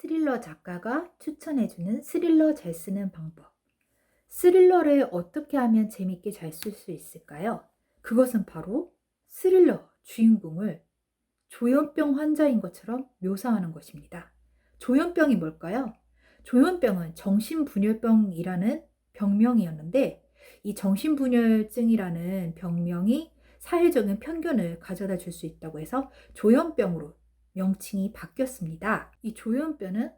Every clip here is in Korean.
스릴러 작가가 추천해주는 스릴러 잘 쓰는 방법. 스릴러를 어떻게 하면 재밌게 잘 쓸 수 있을까요? 그것은 바로 스릴러 주인공을 조현병 환자인 것처럼 묘사하는 것입니다. 조현병이 뭘까요? 조현병은 정신분열병이라는 병명이었는데 이 정신분열증이라는 병명이 사회적인 편견을 가져다 줄 수 있다고 해서 조현병으로 명칭이 바뀌었습니다. 이 조현병은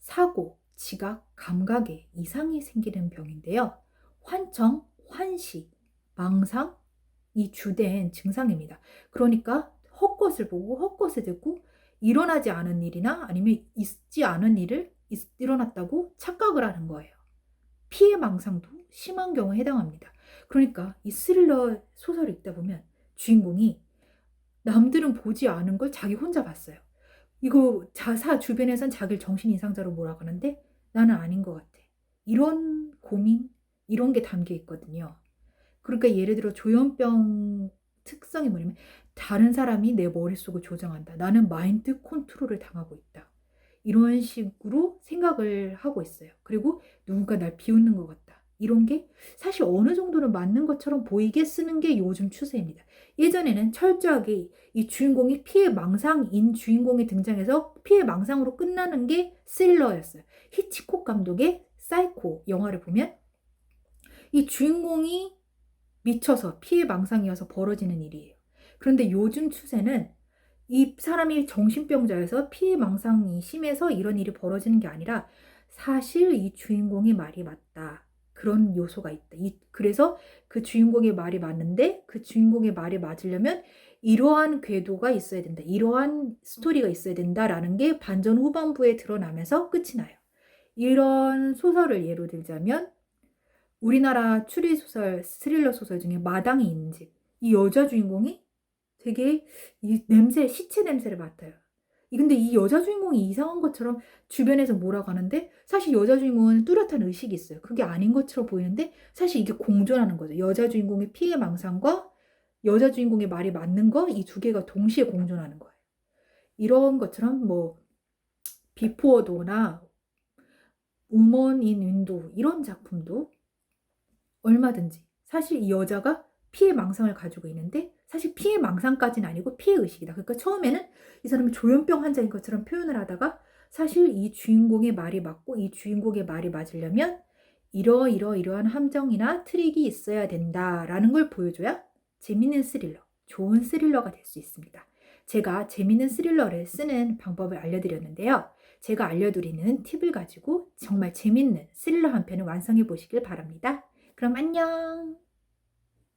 사고, 지각, 감각에 이상이 생기는 병인데요. 환청, 환시, 망상, 이 주된 증상입니다. 그러니까 헛것을 보고 헛것을 듣고 일어나지 않은 일이나 아니면 있지 않은 일을 있- 일어났다고 착각을 하는 거예요. 피해 망상도 심한 경우에 해당합니다. 그러니까 이 스릴러 소설을 읽다 보면 주인공이 남들은 보지 않은 걸 자기 혼자 봤어요. 이거 자사 주변에선 자기를 정신 이상자로 몰아가는데 나는 아닌 것 같아. 이런 고민, 이런 게 담겨 있거든요. 그러니까 예를 들어 조현병 특성이 뭐냐면 다른 사람이 내 머릿속을 조정한다. 나는 마인드 컨트롤을 당하고 있다. 이런 식으로 생각을 하고 있어요. 그리고 누군가 날 비웃는 것 같다. 이런 게 사실 어느 정도는 맞는 것처럼 보이게 쓰는 게 요즘 추세입니다. 예전에는 철저하게 이 주인공이 피해 망상인 주인공이 등장해서 피해 망상으로 끝나는 게 스릴러였어요. 히치콕 감독의 사이코 영화를 보면 이 주인공이 미쳐서 피해 망상이어서 벌어지는 일이에요. 그런데 요즘 추세는 이 사람이 정신병자여서 피해 망상이 심해서 이런 일이 벌어지는 게 아니라 사실 이 주인공의 말이 맞다. 그런 요소가 있다. 이, 그래서 그 주인공의 말이 맞는데 그 주인공의 말이 맞으려면 이러한 궤도가 있어야 된다. 이러한 스토리가 있어야 된다라는 게 반전 후반부에 드러나면서 끝이 나요. 이런 소설을 예로 들자면 우리나라 추리 소설, 스릴러 소설 중에 마당이 있는 집. 이 여자 주인공이 되게 이 냄새, 시체 냄새를 맡아요. 이 근데 이 여자 주인공이 이상한 것처럼 주변에서 뭐라고 하는데 사실 여자 주인공은 뚜렷한 의식이 있어요. 그게 아닌 것처럼 보이는데 사실 이게 공존하는 거죠. 여자 주인공의 피해 망상과 여자 주인공의 말이 맞는 거 이 두 개가 동시에 공존하는 거예요. 이런 것처럼 뭐 비포어도나 우먼 인 윈도 이런 작품도 얼마든지 사실 이 여자가 피해 망상을 가지고 있는데 사실 피해 망상까지는 아니고 피해 의식이다. 그러니까 처음에는 이 사람이 조현병 환자인 것처럼 표현을 하다가 사실 이 주인공의 말이 맞고 이 주인공의 말이 맞으려면 이러 이러 이러한 함정이나 트릭이 있어야 된다라는 걸 보여줘야 재밌는 스릴러, 좋은 스릴러가 될 수 있습니다. 제가 재밌는 스릴러를 쓰는 방법을 알려드렸는데요. 제가 알려드리는 팁을 가지고 정말 재밌는 스릴러 한 편을 완성해 보시길 바랍니다. 그럼 안녕!